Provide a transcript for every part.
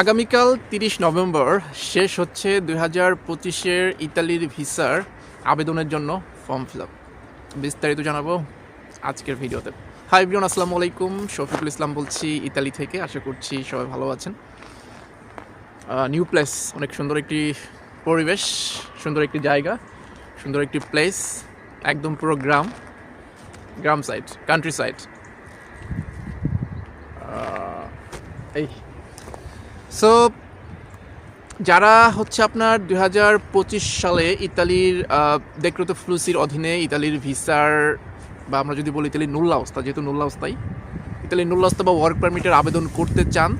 আগামীকাল তিরিশ নভেম্বর শেষ হচ্ছে দুই হাজার পঁচিশের ইতালির ভিসার আবেদনের জন্য ফর্ম ফিল আপ। বিস্তারিত জানাব আজকের ভিডিওতে। হাই বিয়ন আসসালামু আলাইকুম। শফিকুল ইসলাম বলছি ইতালি থেকে। আশা করছি সবাই ভালো আছেন। নিউ প্লেস, অনেক সুন্দর একটি পরিবেশ, সুন্দর একটি জায়গা, সুন্দর একটি প্লেস, একদম পুরো গ্রাম গ্রাম সাইড কান্ট্রি সাইড এই সো যারা হচ্ছে আপনার দুই হাজার পঁচিশ সালে ইতালির দেখরত ফ্লুসির অধীনে ইতালির ভিসার বা আমরা যদি বলি ইতালির নুল্লা অবস্থা, যেহেতু নুল্লা অবস্থায় ইতালির নুল্লা অবস্থা বা ওয়ার্ক পারমিটের আবেদন করতে চান,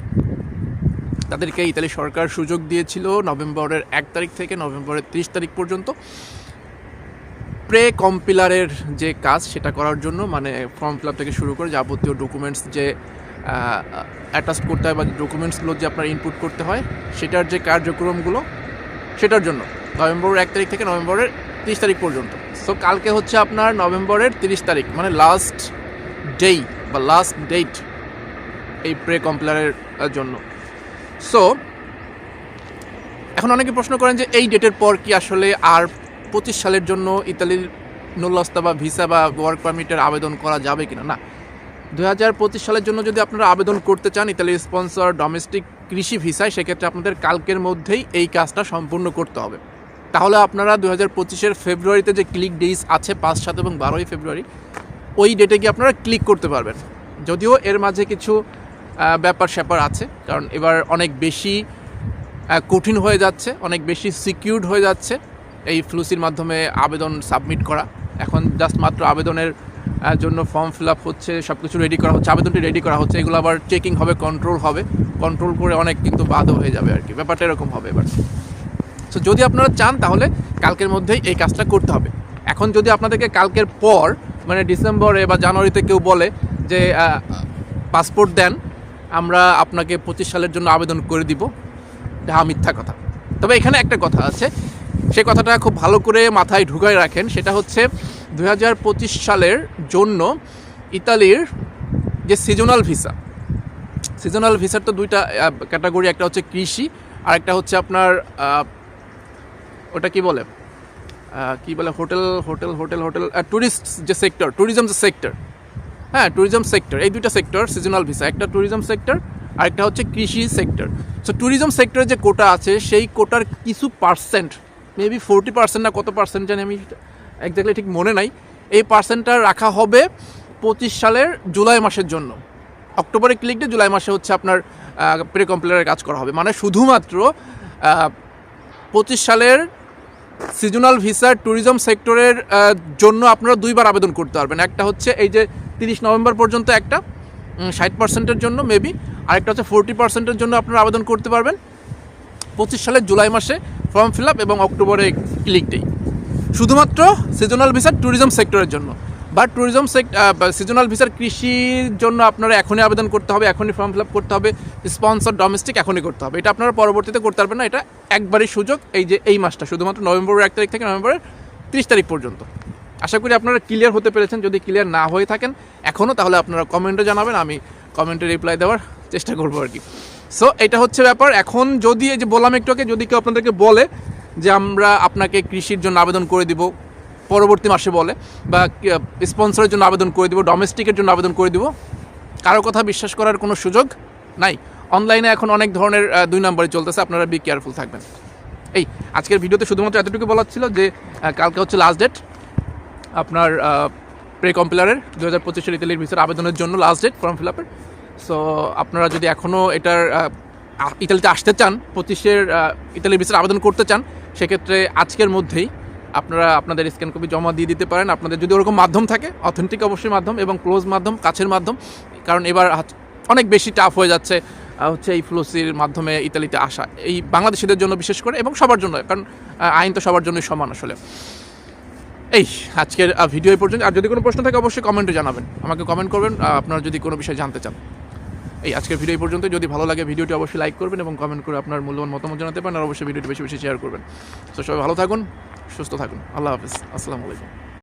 তাদেরকে ইতালি সরকার সুযোগ দিয়েছিল নভেম্বরের এক তারিখ থেকে নভেম্বরের ত্রিশ তারিখ পর্যন্ত। প্রে কম্পিলারের যে কাজ, সেটা করার জন্য মানে ফর্ম ফিল আপ থেকে শুরু করে যাবতীয় ডকুমেন্টস যে অ্যাটাচ করতে হয় বা ডকুমেন্টসগুলো যে আপনার ইনপুট করতে হয়, সেটার যে কার্যক্রমগুলো, সেটার জন্য। নভেম্বরের এক তারিখ থেকে নভেম্বরের তিরিশ তারিখ পর্যন্ত। সো কালকে হচ্ছে আপনার নভেম্বরের তিরিশ তারিখ মানে লাস্ট ডেই বা লাস্ট ডেট এই প্রে কম্পিলারের জন্য। সো এখন অনেকে প্রশ্ন করেন যে এই ডেটের পর কি আসলে আর পঁচিশ সালের জন্য ইতালির নুল্লস্তা বা ভিসা বা ওয়ার্ক পারমিটের আবেদন করা যাবে কিনা? না দু হাজার পঁচিশ সালের জন্য যদি আপনারা আবেদন করতে চান ইতালির স্পন্সর ডোমেস্টিক কৃষি ভিসায়, সেক্ষেত্রে আপনাদের কালকের মধ্যেই এই কাজটা সম্পূর্ণ করতে হবে। তাহলে আপনারা দু হাজার পঁচিশের ফেব্রুয়ারিতে যে ক্লিক ডেইস আছে, পাঁচ, সাত এবং বারোই ফেব্রুয়ারি, ওই ডেটে গিয়ে আপনারা ক্লিক করতে পারবেন। যদিও এর মাঝে কিছু ব্যাপার স্যাপার আছে, কারণ এবার অনেক বেশি কঠিন হয়ে যাচ্ছে, অনেক বেশি সিকিউরড হয়ে যাচ্ছে এই ফ্লুসির মাধ্যমে আবেদন সাবমিট করা। এখন জাস্ট মাত্র আবেদনের জন্য ফর্ম ফিল আপ হচ্ছে সব কিছু রেডি করা হচ্ছে, আবেদনটি রেডি করা হচ্ছে, এগুলো আবার চেকিং হবে কন্ট্রোল হবে কন্ট্রোল করে অনেক কিন্তু বাদও হয়ে যাবে আর কি ব্যাপারটা এরকম হবে এবার। সো যদি আপনারা চান তাহলে কালকের মধ্যেই এই কাজটা করতে হবে। এখন যদি আপনাদেরকে কালকের পর মানে ডিসেম্বরে বা জানুয়ারিতে কেউ বলে যে পাসপোর্ট দেন, আমরা আপনাকে পঁচিশ সালের জন্য আবেদন করে দিব হ্যাঁ মিথ্যা কথা। তবে এখানে একটা কথা আছে, সে কথাটা খুব ভালো করে মাথায় ঢুকায় রাখেন, সেটা হচ্ছে দু হাজার পঁচিশ সালের জন্য ইতালির যে সিজনাল ভিসা সিজনাল ভিসার তো দুইটা ক্যাটাগরি একটা হচ্ছে কৃষি আর একটা হচ্ছে আপনার ওটা কি বলে? কি বলে? Hotel hotel hotel hotel tourist যে সেক্টর ট্যুরিজম যে সেক্টর হ্যাঁ ট্যুরিজম সেক্টর এই দুইটা সেক্টর সিজনাল ভিসা একটা ট্যুরিজম সেক্টর আর একটা হচ্ছে কৃষি সেক্টর সো ট্যুরিজম সেক্টরের যে কোটা আছে, সেই কোটার কিছু পার্সেন্ট মেবি ফোরটি পার্সেন্ট না কত পার্সেন্ট জানি আমি একজাক্টলি ঠিক মনে নাই। এই পার্সেন্টটা রাখা হবে পঁচিশ সালের জুলাই মাসের জন্য। অক্টোবরে ক্লিক দিয়ে জুলাই মাসে হচ্ছে আপনার প্রে কম্পিলারের কাজ করা হবে। মানে শুধুমাত্র পঁচিশ সালের সিজনাল ভিসা ট্যুরিজম সেক্টরের জন্য আপনারা দুইবার আবেদন করতে পারবেন। একটা হচ্ছে এই যে তিরিশ নভেম্বর পর্যন্ত একটা ষাট পার্সেন্টের জন্য মেবি আরেকটা হচ্ছে ফোরটি পার্সেন্টের জন্য আপনারা আবেদন করতে পারবেন। পঁচিশ সালের জুলাই মাসে ফর্ম ফিল আপ এবং অক্টোবরে ক্লিক ডে শুধুমাত্র সিজনাল ভিসার ট্যুরিজম সেক্টরের জন্য। বা ট্যুরিজম সিজনাল ভিসার কৃষির জন্য আপনারা এখনই আবেদন করতে হবে, এখনই ফর্ম ফিল আপ করতে হবে স্পন্সর ডোমেস্টিক এখনই করতে হবে। এটা আপনারা পরবর্তীতে করতে পারবেন না, এটা একবারই সুযোগ এই যে এই মাসটা, শুধুমাত্র নভেম্বরের এক তারিখ থেকে নভেম্বরের তিরিশ তারিখ পর্যন্ত। আশা করি আপনারা ক্লিয়ার হতে পেরেছেন, যদি ক্লিয়ার না হয়ে থাকেন এখনও, তাহলে আপনারা কমেন্টে জানাবেন, আমি কমেন্টে রিপ্লাই দেওয়ার চেষ্টা করব আর কি। সো এটা হচ্ছে ব্যাপার। এখন যদি এই যে বললাম একটু আগে, যদি কেউ আপনাদেরকে বলে যে আমরা আপনাকে কৃষির জন্য আবেদন করে দিব, পরবর্তী মাসে বলে, বা স্পন্সরের জন্য আবেদন করে দিব ডোমেস্টিকের জন্য আবেদন করে দিব। কারও কথা বিশ্বাস করার কোনো সুযোগ নাই। অনলাইনে এখন অনেক ধরনের দুই নম্বরে চলতেছে, আপনারা বি কেয়ারফুল থাকবেন। এই, আজকের ভিডিওতে শুধুমাত্র এতটুকু বলার ছিল যে কালকে হচ্ছে লাস্ট ডেট আপনার প্রে কম্পিলারের দু হাজার পঁচিশের ইতালির ভিসার আবেদনের জন্য লাস্ট ডেট ফর্ম ফিল আপের সো আপনারা যদি এখনও এটার ইতালিতে আসতে চান, পঁচিশের ইতালির ভিসার আবেদন করতে চান সেক্ষেত্রে আজকের মধ্যেই আপনারা আপনাদের স্ক্যান কপি জমা দিয়ে দিতে পারেন। আপনাদের যদি ওরকম মাধ্যম থাকে অথেন্টিক অবশ্যই মাধ্যম এবং ক্লোজ মাধ্যম, কাছের মাধ্যম, কারণ এবার অনেক বেশি টাফ হয়ে যাচ্ছে হচ্ছে এই ফ্লোসির মাধ্যমে ইতালিতে আসা। এই বাংলাদেশিদের জন্য বিশেষ করে এবং সবার জন্য, কারণ আইন তো সবার জন্যই সমান আসলে। এই, আজকের ভিডিও পর্যন্ত। আর যদি কোনো প্রশ্ন থাকে, অবশ্যই কমেন্টে জানাবেন। আমাকে কমেন্ট করবেন। আপনারা যদি কোনো বিষয় জানতে চান। এই আজকের ভিডিও পর্যন্ত যদি ভালো লাগে ভিডিওটি অবশ্যই লাইক করবেন এবং কমেন্ট করে আপনার মূল্যবান মতামত জানাতে পারেন, আর অবশ্যই ভিডিওটি বেশি বেশি শেয়ার করবেন। তো সবাই ভালো থাকুন, সুস্থ থাকুন। আল্লাহ হাফিজ। আসসালামু আলাইকুম।